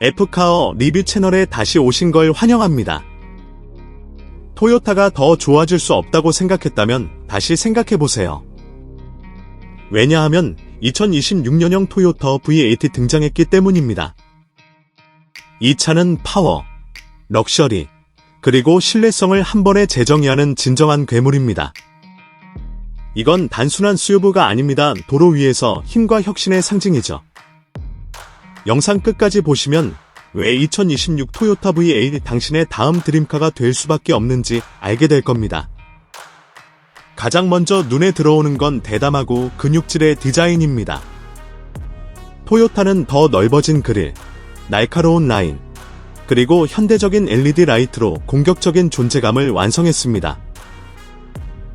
F카어 리뷰 채널에 다시 오신 걸 환영합니다. 토요타가 더 좋아질 수 없다고 생각했다면 다시 생각해보세요. 왜냐하면 2026년형 토요타 V8이 등장했기 때문입니다. 이 차는 파워, 럭셔리, 그리고 신뢰성을 한 번에 재정의하는 진정한 괴물입니다. 이건 단순한 수요부가 아닙니다. 도로 위에서 힘과 혁신의 상징이죠. 영상 끝까지 보시면 왜 2026 토요타 V8이 당신의 다음 드림카가 될 수밖에 없는지 알게 될 겁니다. 가장 먼저 눈에 들어오는 건 대담하고 근육질의 디자인입니다. 토요타는 더 넓어진 그릴, 날카로운 라인, 그리고 현대적인 LED 라이트로 공격적인 존재감을 완성했습니다.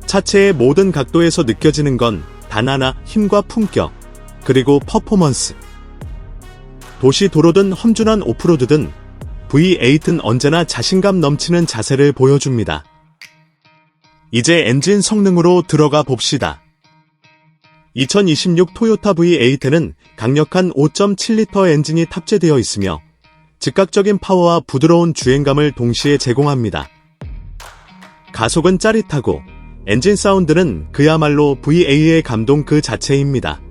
차체의 모든 각도에서 느껴지는 건 단 하나 힘과 품격, 그리고 퍼포먼스. 도시 도로든 험준한 오프로드든 V8은 언제나 자신감 넘치는 자세를 보여줍니다. 이제 엔진 성능으로 들어가 봅시다. 2026 토요타 V8에는 강력한 5.7리터 엔진이 탑재되어 있으며 즉각적인 파워와 부드러운 주행감을 동시에 제공합니다. 가속은 짜릿하고 엔진 사운드는 그야말로 VA의 감동 그 자체입니다.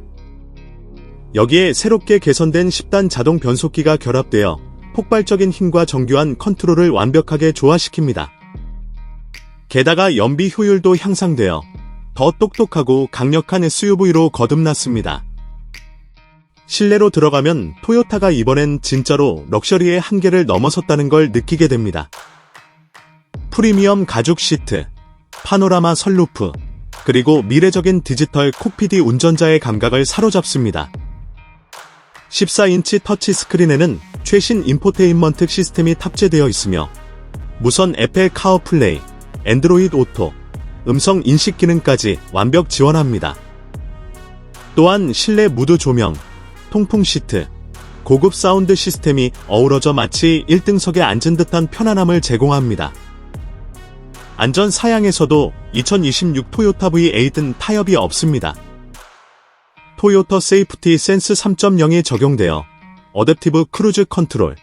여기에 새롭게 개선된 10단 자동 변속기가 결합되어 폭발적인 힘과 정교한 컨트롤을 완벽하게 조화시킵니다. 게다가 연비 효율도 향상되어 더 똑똑하고 강력한 SUV로 거듭났습니다. 실내로 들어가면 토요타가 이번엔 진짜로 럭셔리의 한계를 넘어섰다는 걸 느끼게 됩니다. 프리미엄 가죽 시트, 파노라마 선루프, 그리고 미래적인 디지털 콕피디 운전자의 감각을 사로잡습니다. 14인치 터치 스크린에는 최신 인포테인먼트 시스템이 탑재되어 있으며 무선 애플 카어플레이, 앤드로이드 오토, 음성 인식 기능까지 완벽 지원합니다. 또한 실내 무드 조명, 통풍 시트, 고급 사운드 시스템이 어우러져 마치 1등석에 앉은 듯한 편안함을 제공합니다. 안전 사양에서도 2026 토요타 V8은 타협이 없습니다. 토요타 세이프티 센스 3.0이 적용되어 어댑티브 크루즈 컨트롤,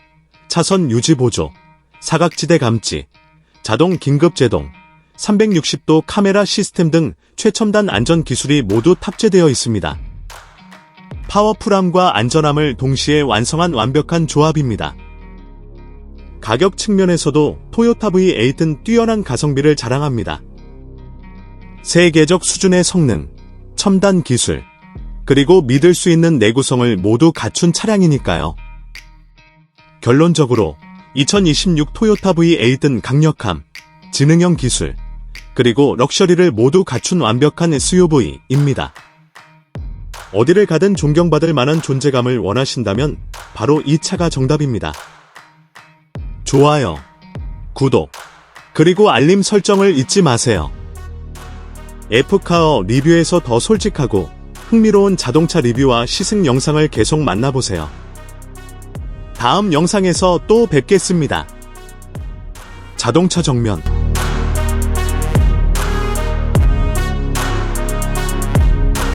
차선 유지 보조, 사각지대 감지, 자동 긴급 제동, 360도 카메라 시스템 등 최첨단 안전 기술이 모두 탑재되어 있습니다. 파워풀함과 안전함을 동시에 완성한 완벽한 조합입니다. 가격 측면에서도 토요타 V8은 뛰어난 가성비를 자랑합니다. 세계적 수준의 성능, 첨단 기술, 그리고 믿을 수 있는 내구성을 모두 갖춘 차량이니까요. 결론적으로 2026 토요타 V8은 강력함, 지능형 기술, 그리고 럭셔리를 모두 갖춘 완벽한 SUV입니다. 어디를 가든 존경받을 만한 존재감을 원하신다면 바로 이 차가 정답입니다. 좋아요, 구독, 그리고 알림 설정을 잊지 마세요. F카어 리뷰에서 더 솔직하고 흥미로운 자동차 리뷰와 시승 영상을 계속 만나보세요. 다음 영상에서 또 뵙겠습니다. 자동차 정면